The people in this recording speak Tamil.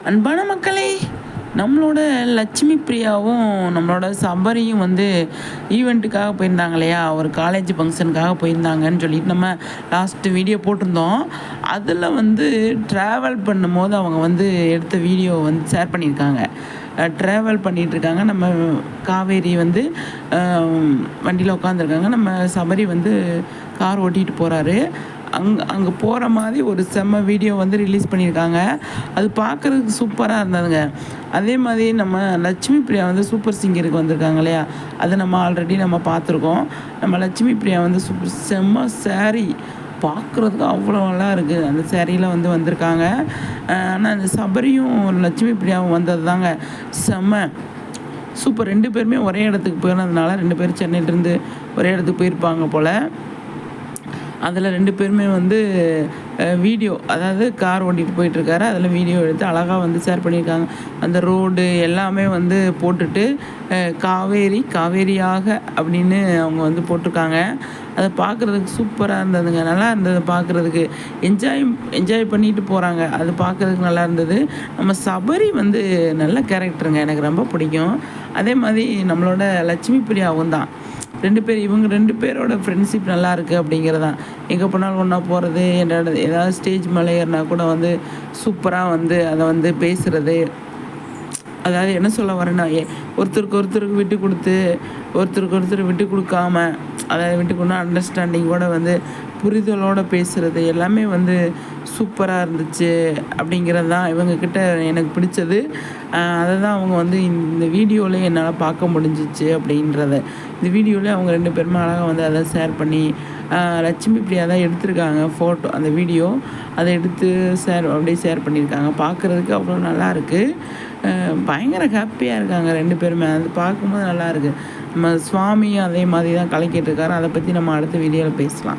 அன்பான மக்களே நம்மளோட லட்சுமி பிரியாவும் நம்மளோட சபரியும் வந்து ஈவெண்ட்டுக்காக போயிருந்தாங்க இல்லையா ஒரு காலேஜ் ஃபங்க்ஷனுக்காக போயிருந்தாங்கன்னு சொல்லிட்டு நம்ம லாஸ்ட்டு வீடியோ போட்டிருந்தோம். அதில் வந்து ட்ராவல் பண்ணும்போது அவங்க வந்து எடுத்த வீடியோ வந்து ஷேர் பண்ணியிருக்காங்க. ட்ராவல் பண்ணிகிட்ருக்காங்க நம்ம காவேரி வந்து வண்டியில் உட்காந்துருக்காங்க நம்ம சபரி வந்து கார் ஓட்டிகிட்டு போகிறாரு அங்கே அங்கே போகிற மாதிரி ஒரு செம்ம வீடியோ வந்து ரிலீஸ் பண்ணியிருக்காங்க. அது பார்க்குறதுக்கு சூப்பராக இருந்ததுங்க. அதே மாதிரி நம்ம லட்சுமி பிரியா வந்து சூப்பர் சிங்கருக்கு வந்திருக்காங்க இல்லையா? அதை நம்ம ஆல்ரெடி நம்ம பார்த்துருக்கோம். நம்ம லட்சுமி பிரியா வந்து சூப்பர் செம்ம சேரீ பார்க்குறதுக்கு அவ்வளோ நல்லா இருக்குது அந்த சேரீயில் வந்து வந்திருக்காங்க. ஆனால் அந்த சபரியும் லட்சுமி பிரியாவும் வந்தது தாங்க செம்ம. சூப்பர் ரெண்டு பேருமே ஒரே இடத்துக்கு போயிருந்ததுனால ரெண்டு பேரும் சென்னையிலேருந்து ஒரே இடத்துக்கு போயிருப்பாங்க போல். அதில் ரெண்டு பேருமே வந்து வீடியோ அதாவது கார் ஓட்டிகிட்டு போயிட்டுருக்காரு. அதில் வீடியோ எடுத்து அழகாக வந்து ஷேர் பண்ணியிருக்காங்க. அந்த ரோடு எல்லாமே வந்து போட்டுட்டு காவேரி காவேரியாக அப்படின்னு அவங்க வந்து போட்டிருக்காங்க. அதை பார்க்குறதுக்கு சூப்பராக இருந்ததுங்க. நல்லா இருந்தது பார்க்குறதுக்கு. என்ஜாய் என்ஜாய் பண்ணிட்டு போகிறாங்க அது பார்க்குறதுக்கு நல்லா இருந்தது. நம்ம சபரி வந்து நல்ல கேரக்டருங்க எனக்கு ரொம்ப பிடிக்கும். அதே மாதிரி நம்மளோட லட்சுமி பிரியாவும் தான். ரெண்டு பேர் இவங்க ரெண்டு பேரோட ஃப்ரெண்ட்ஷிப் நல்லா இருக்குது அப்படிங்கிறதான். எங்கே போனாலும் ஒன்றா போகிறது என்னோட ஏதாவது ஸ்டேஜ் மேலே ஏறினா கூட வந்து சூப்பராக வந்து அதை வந்து பேசுகிறது அதாவது என்ன சொல்ல வரேன்னா ஒருத்தருக்கு ஒருத்தருக்கு விட்டு கொடுத்து ஒருத்தருக்கு ஒருத்தர் விட்டு கொடுக்காம அதாவது விட்டுக்கொண்டு அண்டர்ஸ்டாண்டிங்கோடு அண்டர்ஸ்டாண்டிங்கோட வந்து புரிதலோடு பேசுகிறது எல்லாமே வந்து சூப்பராக இருந்துச்சு அப்படிங்கிறது தான் இவங்கக்கிட்ட எனக்கு பிடிச்சது. அதை தான் அவங்க வந்து இந்த வீடியோவில் என்னால் பார்க்க முடிஞ்சிச்சு அப்படின்றத. இந்த வீடியோவில் அவங்க ரெண்டு பேருமே அழகாக வந்து அதை ஷேர் பண்ணி லட்சுமி பிரியா தான் எடுத்திருக்காங்க ஃபோட்டோ அந்த வீடியோ. அதை எடுத்து ஷேர் அப்படியே ஷேர் பண்ணியிருக்காங்க. பார்க்குறதுக்கு அவ்வளோ நல்லாயிருக்கு பயங்கர ஹாப்பியாக இருக்காங்க ரெண்டு பேருமே. அது பார்க்கும்போது நல்லாயிருக்கு நம்ம சுவாமியும் அதே மாதிரி தான் கலக்கிட்டு இருக்காரு. அதை பற்றி நம்ம அடுத்த வீடியோவில் பேசலாம்.